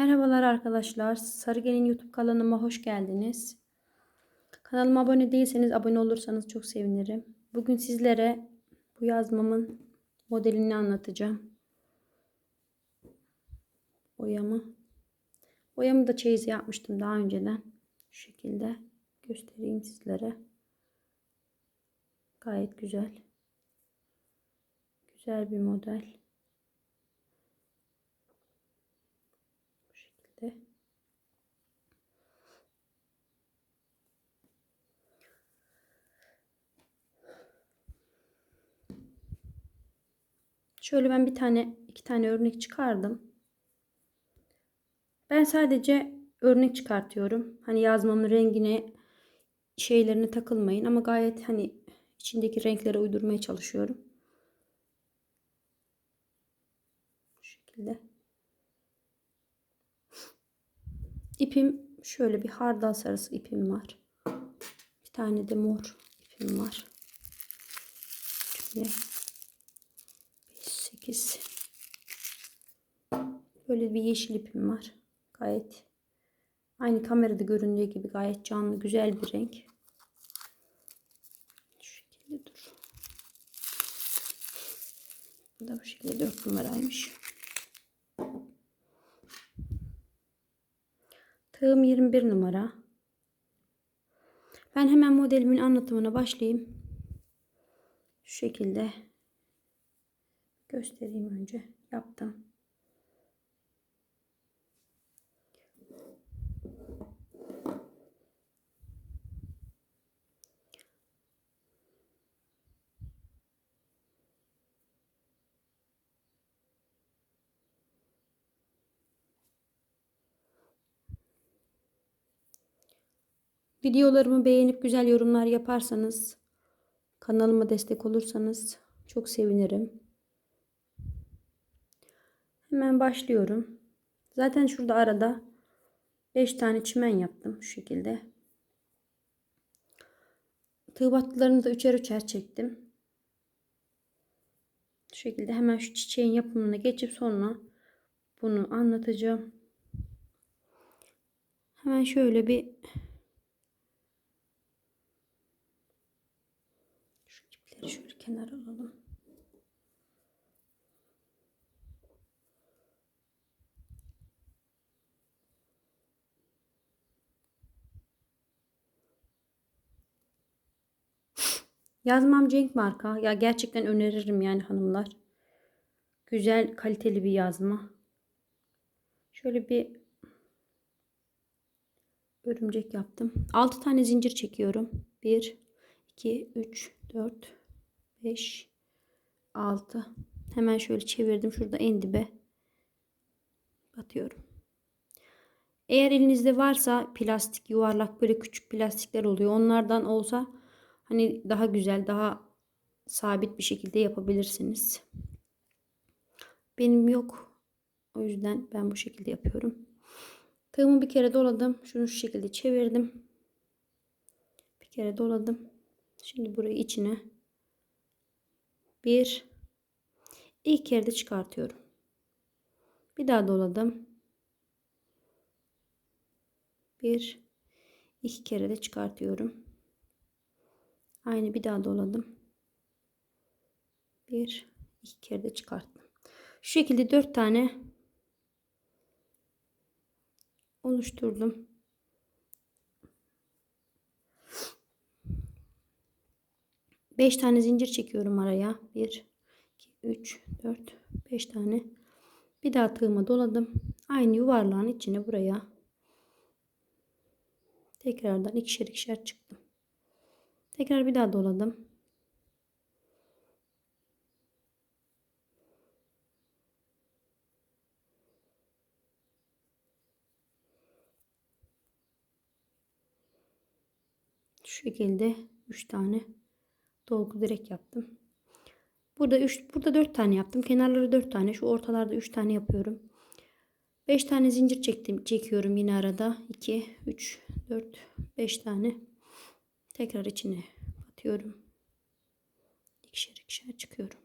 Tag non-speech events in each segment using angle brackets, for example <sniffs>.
Merhabalar arkadaşlar. Sarıgel'in YouTube kanalıma hoş geldiniz. Kanalıma abone değilseniz abone olursanız çok sevinirim. Bugün sizlere bu yazmamın modelini anlatacağım. Oyamı. Oyamı da çeyiz yapmıştım daha önceden. Şu şekilde göstereyim sizlere. Gayet güzel. Güzel bir model. Bu şekilde. Şöyle ben bir tane iki tane örnek çıkardım. Ben sadece örnek çıkartıyorum. Hani yazmamın rengine şeylerine takılmayın ama gayet hani içindeki renklere uydurmaya çalışıyorum. Bu şekilde. İpim şöyle bir hardal sarısı ipim var. Bir tane de mor ipim var. Şöyle 8 Böyle bir yeşil ipim var. Gayet aynı kamerada göründüğü gibi gayet canlı güzel bir renk. Şu şekilde dur. Bu da bu şekilde 4 numaraymış. Tığım 21 numara. Ben hemen modelimin anlatımına başlayayım. Şu şekilde göstereyim önce. Yaptım. Videolarımı beğenip güzel yorumlar yaparsanız, kanalıma destek olursanız çok sevinirim. Hemen başlıyorum. Zaten şurada arada 5 tane çimen yaptım şu şekilde. Tığ battılarını da üçer üçer çektim. Şu şekilde hemen şu çiçeğin yapımına geçip sonra bunu anlatacağım. Hemen şöyle bir şu kenara alalım. Yazmam Cenk marka. Ya gerçekten öneririm yani hanımlar. Güzel kaliteli bir yazma. Şöyle bir örümcek yaptım. 6 tane zincir çekiyorum. 1 2 3 4 5 6 Hemen şöyle çevirdim. Şurada en dibe batıyorum. Eğer elinizde varsa plastik yuvarlak böyle küçük plastikler oluyor. Onlardan olsa hani daha güzel, daha sabit bir şekilde yapabilirsiniz. Benim yok. O yüzden ben bu şekilde yapıyorum. Tığımı bir kere doladım. Şunu şu şekilde çevirdim. Bir kere doladım. Şimdi burayı içine bir ilk kere çıkartıyorum. Bir daha doladım. Bir iki kere de çıkartıyorum. Aynı bir daha doladım. Bir iki kere de çıkarttım. Şu şekilde dört tane oluşturdum. Beş tane zincir çekiyorum araya. Bir, iki, üç, dört, beş tane. Bir daha tığıma doladım. Aynı yuvarlağın içine buraya tekrardan ikişer ikişer çıktım. Tekrar bir daha doladım. Şu şekilde 3 tane dolgu direk yaptım. Burada 3 burada 4 tane yaptım. Kenarları 4 tane, şu ortalarda 3 tane yapıyorum. 5 tane zincir çektim, çekiyorum yine arada. 2 3 4 5 tane. Tekrar içine batıyorum. İkişer ikişer çıkıyorum.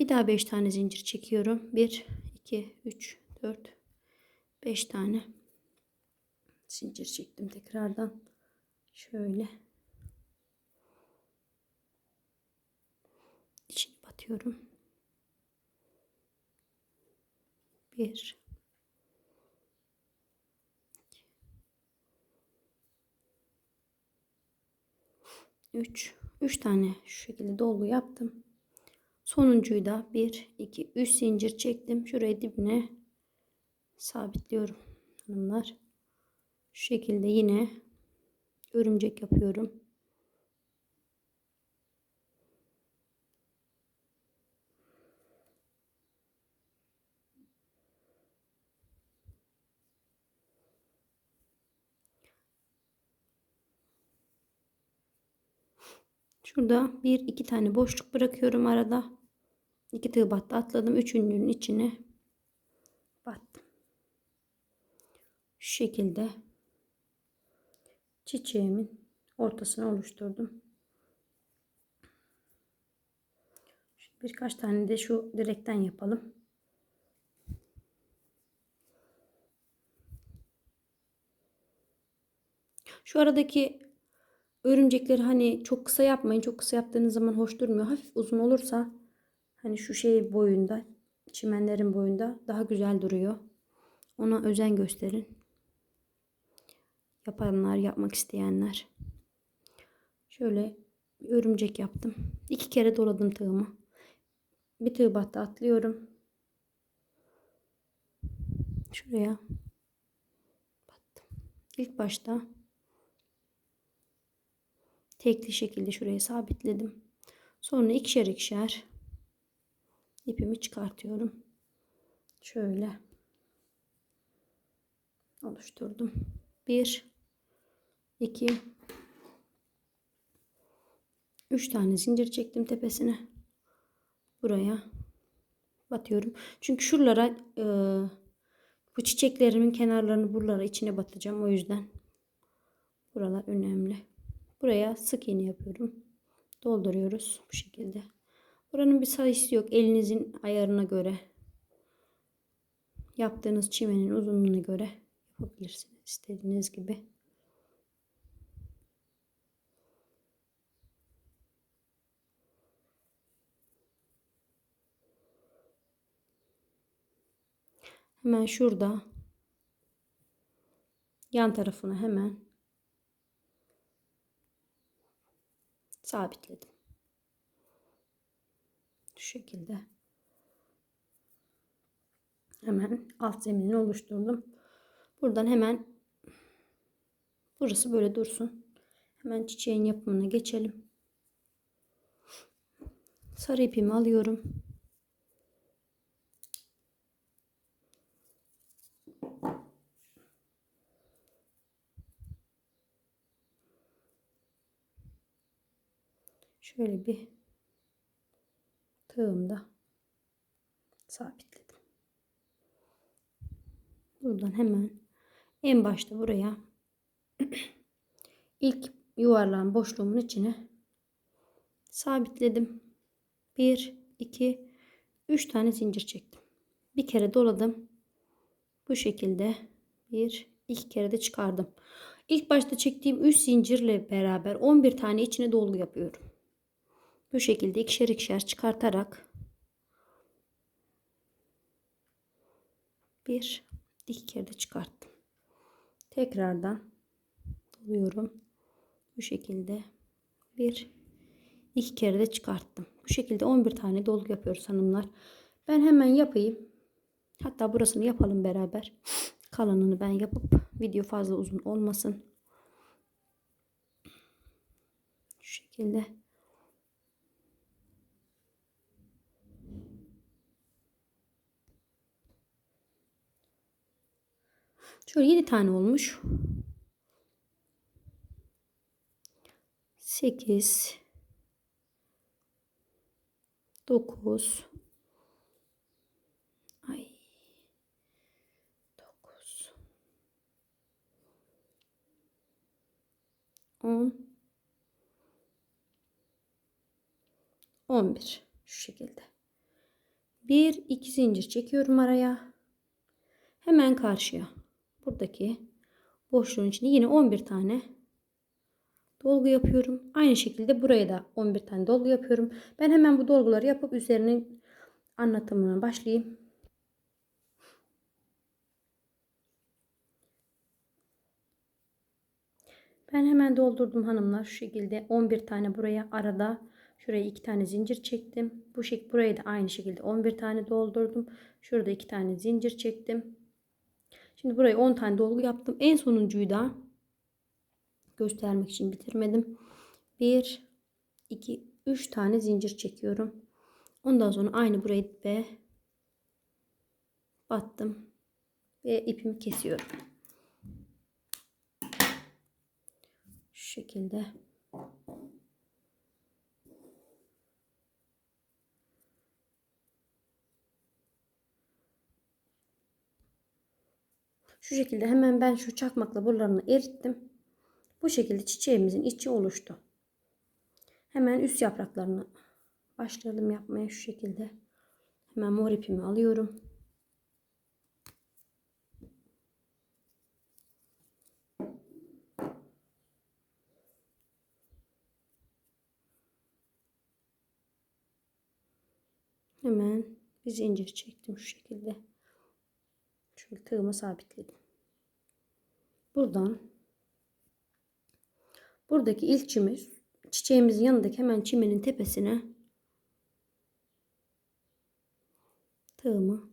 Bir daha 5 tane zincir çekiyorum. 1, 2, 3, 4, 5 tane zincir çektim tekrardan. Şöyle. İçine batıyorum. 1 3 3 tane şu şekilde dolgu yaptım. Sonuncuyu da 1 2 3 zincir çektim. Şuraya dibine sabitliyorum hanımlar. Şu şekilde yine örümcek yapıyorum. Şurada bir iki tane boşluk bırakıyorum arada. İki tığ battı atladım. Üçüncünün içine battım. Şu şekilde çiçeğimin ortasını oluşturdum. Birkaç tane de şu direkten yapalım. Şu aradaki Örümcekleri hani çok kısa yapmayın. Çok kısa yaptığınız zaman hoş durmuyor. Hafif uzun olursa hani şu şey boyunda, çimenlerin boyunda daha güzel duruyor. Ona özen gösterin. Yapanlar, yapmak isteyenler. Şöyle bir örümcek yaptım. İki kere doladım tığımı. Bir tığ battı atlıyorum. Şuraya battım. İlk başta tekli şekilde şuraya sabitledim. Sonra ikişer ikişer ipimi çıkartıyorum. Şöyle oluşturdum. 1 2 3 tane zincir çektim tepesine. Buraya batıyorum. Çünkü şuralara e, bu çiçeklerimin kenarlarını buralara içine batacağım. O yüzden buralar önemli. Buraya sık iğne yapıyorum. Dolduruyoruz bu şekilde. Buranın bir sayısı yok. Elinizin ayarına göre yaptığınız çimenin uzunluğuna göre yapabilirsiniz. istediğiniz gibi. Hemen şurada yan tarafına hemen sabitledim. Şu şekilde. Hemen alt zeminini oluşturdum. Buradan hemen burası böyle dursun. Hemen çiçeğin yapımına geçelim. Sarı ipimi alıyorum. şöyle bir tığımda sabitledim. Buradan hemen en başta buraya <clears throat> ilk yuvarlağın boşluğumun içine sabitledim. 1 2 3 tane zincir çektim. Bir kere doladım. Bu şekilde bir iki kere de çıkardım. İlk başta çektiğim 3 zincirle beraber 11 tane içine dolgu yapıyorum. Bu şekilde ikişer ikişer çıkartarak bir iki kere de çıkarttım. Tekrardan doluyorum. Bu şekilde bir iki kere de çıkarttım. Bu şekilde 11 tane dolgu yapıyoruz hanımlar. Ben hemen yapayım. Hatta burasını yapalım beraber. <sniffs> Kalanını ben yapıp video fazla uzun olmasın. Şu şekilde Şöyle 7 tane olmuş. 8 9 Ay 9 10 11 şu şekilde. Bir iki zincir çekiyorum araya. Hemen karşıya. Buradaki boşluğun içinde yine 11 tane dolgu yapıyorum. Aynı şekilde buraya da 11 tane dolgu yapıyorum. Ben hemen bu dolguları yapıp üzerinin anlatımına başlayayım. Ben hemen doldurdum hanımlar şu şekilde 11 tane buraya arada şuraya 2 tane zincir çektim. Bu şekilde buraya da aynı şekilde 11 tane doldurdum. Şurada 2 tane zincir çektim. Şimdi buraya 10 tane dolgu yaptım. En sonuncuyu da göstermek için bitirmedim. 1 2 3 tane zincir çekiyorum. Ondan sonra aynı burayı ve battım ve ipimi kesiyorum. Şu şekilde. Şu şekilde hemen ben şu çakmakla buralarını erittim. Bu şekilde çiçeğimizin içi oluştu. Hemen üst yapraklarını başlayalım yapmaya şu şekilde. Hemen mor ipimi alıyorum. Hemen bir zincir çektim şu şekilde. Şöyle tığımı sabitledim. Buradan buradaki ilk çimiz çiçeğimizin yanındaki hemen çimenin tepesine tığımı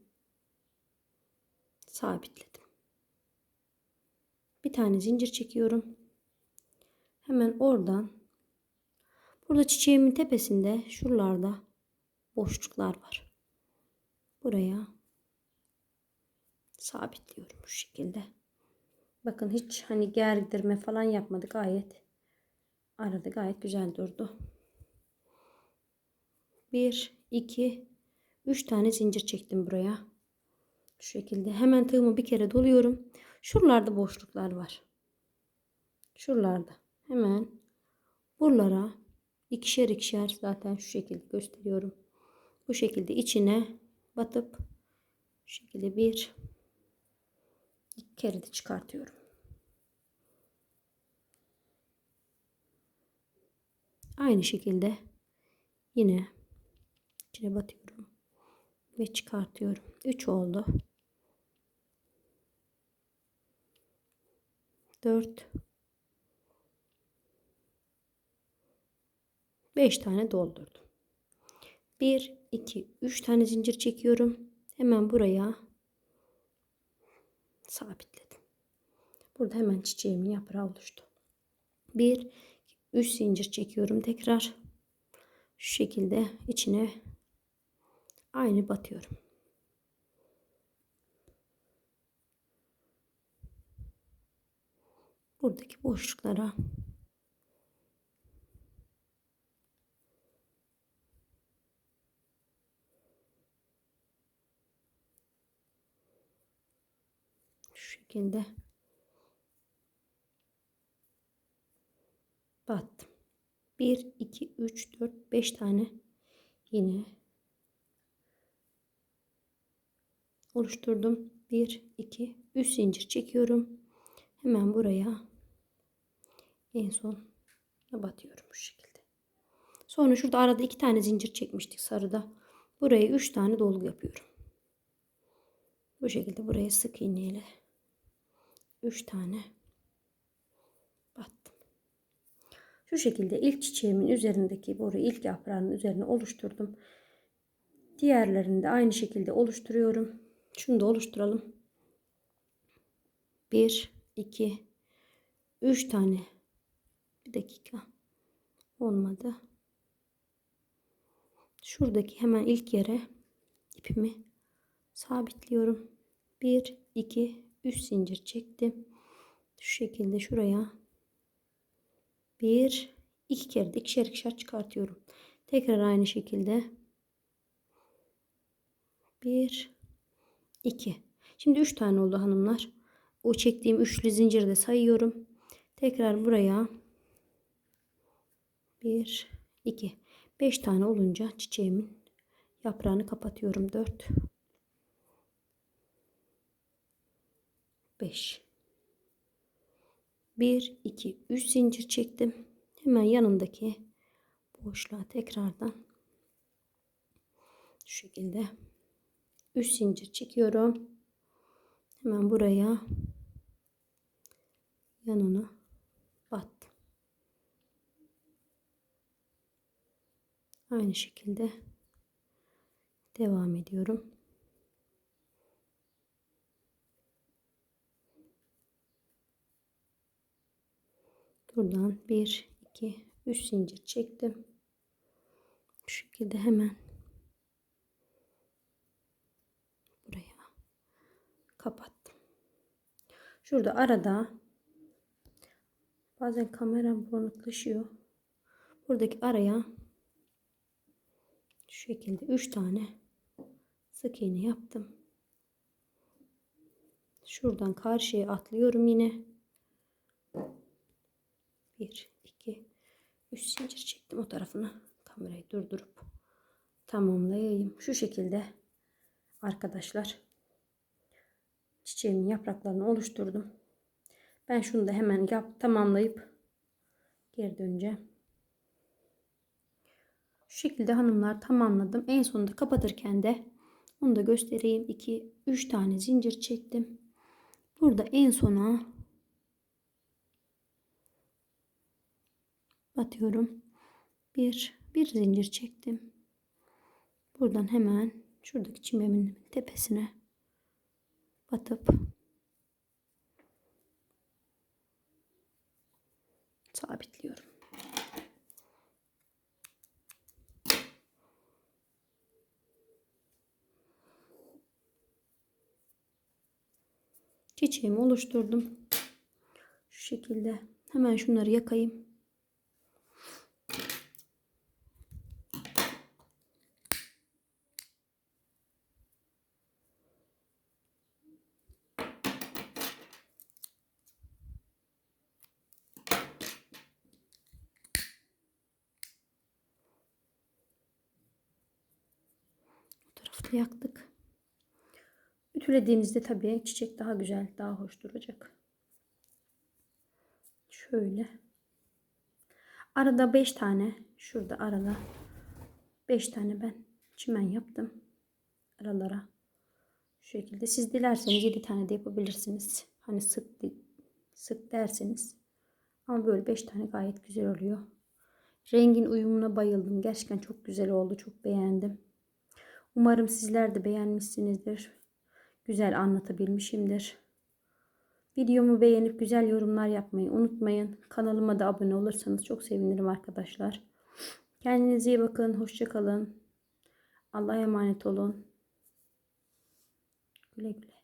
sabitledim. Bir tane zincir çekiyorum. Hemen oradan burada çiçeğimin tepesinde şuralarda boşluklar var. Buraya sabitliyorum şu şekilde. Bakın hiç hani gerdirme falan yapmadık gayet. Arada gayet güzel durdu. 1 2 3 tane zincir çektim buraya. Şu şekilde hemen tığımı bir kere doluyorum. Şuralarda boşluklar var. Şuralarda. Hemen buralara ikişer ikişer zaten şu şekilde gösteriyorum. Bu şekilde içine batıp şu şekilde bir de çıkartıyorum. Aynı şekilde yine içine batıyorum ve çıkartıyorum. 3 oldu. 4 5 tane doldurdum. 1 2 3 tane zincir çekiyorum. Hemen buraya sabitledim. Burada hemen çiçeğimin yaprağı oluştu. 1 3 zincir çekiyorum tekrar. Şu şekilde içine aynı batıyorum. Buradaki boşluklara şu şekilde battım. 1 2 3 4 5 tane yine oluşturdum. 1 2 3 zincir çekiyorum. Hemen buraya en son batıyorum bu şekilde. Sonra şurada arada iki tane zincir çekmiştik sarıda. Buraya 3 tane dolgu yapıyorum. Bu şekilde buraya sık iğneyle 3 tane battım. Şu şekilde ilk çiçeğimin üzerindeki boru ilk yaprağının üzerine oluşturdum. Diğerlerini de aynı şekilde oluşturuyorum. Şunu da oluşturalım. 1 2 3 tane. Bir dakika. Olmadı. Şuradaki hemen ilk yere ipimi sabitliyorum. 1 2 3 zincir çektim. Şu şekilde şuraya bir iki kere de ikişer ikişer çıkartıyorum. Tekrar aynı şekilde bir iki. Şimdi üç tane oldu hanımlar. O çektiğim üçlü zinciri de sayıyorum. Tekrar buraya bir iki beş tane olunca çiçeğimin Yaprağını kapatıyorum. 4 5 1 2 3 zincir çektim. Hemen yanındaki boşluğa tekrardan şu şekilde 3 zincir çekiyorum. Hemen buraya yanına battım. Aynı şekilde devam ediyorum. Buradan 1 2 3 zincir çektim. Şu şekilde hemen buraya kapattım. Şurada arada bazen kameram bulanıklaşıyor. Buradaki araya şu şekilde 3 tane sık iğne yaptım. Şuradan karşıya atlıyorum yine. 1 2 3 zincir çektim o tarafına kamerayı durdurup tamamlayayım. Şu şekilde arkadaşlar çiçeğimin yapraklarını oluşturdum. Ben şunu da hemen yap tamamlayıp geri döneceğim. Şu şekilde hanımlar tamamladım. En sonunda kapatırken de onu da göstereyim. 2 3 tane zincir çektim. Burada en sona batıyorum. Bir, bir zincir çektim. Buradan hemen şuradaki çimemin tepesine batıp sabitliyorum. Çiçeğimi oluşturdum. Şu şekilde hemen şunları yakayım. Yaktık. Ütülediğimizde tabii çiçek daha güzel, daha hoş duracak. Şöyle. Arada 5 tane, şurada arada 5 tane ben çimen yaptım. Aralara. Şu şekilde. Siz dilerseniz 7 tane de yapabilirsiniz. Hani sık sık derseniz. Ama böyle 5 tane gayet güzel oluyor. Rengin uyumuna bayıldım. Gerçekten çok güzel oldu. Çok beğendim. Umarım sizler de beğenmişsinizdir. Güzel anlatabilmişimdir. Videomu beğenip güzel yorumlar yapmayı unutmayın. Kanalıma da abone olursanız çok sevinirim arkadaşlar. Kendinize iyi bakın. Hoşçakalın. Allah'a emanet olun. Güle güle.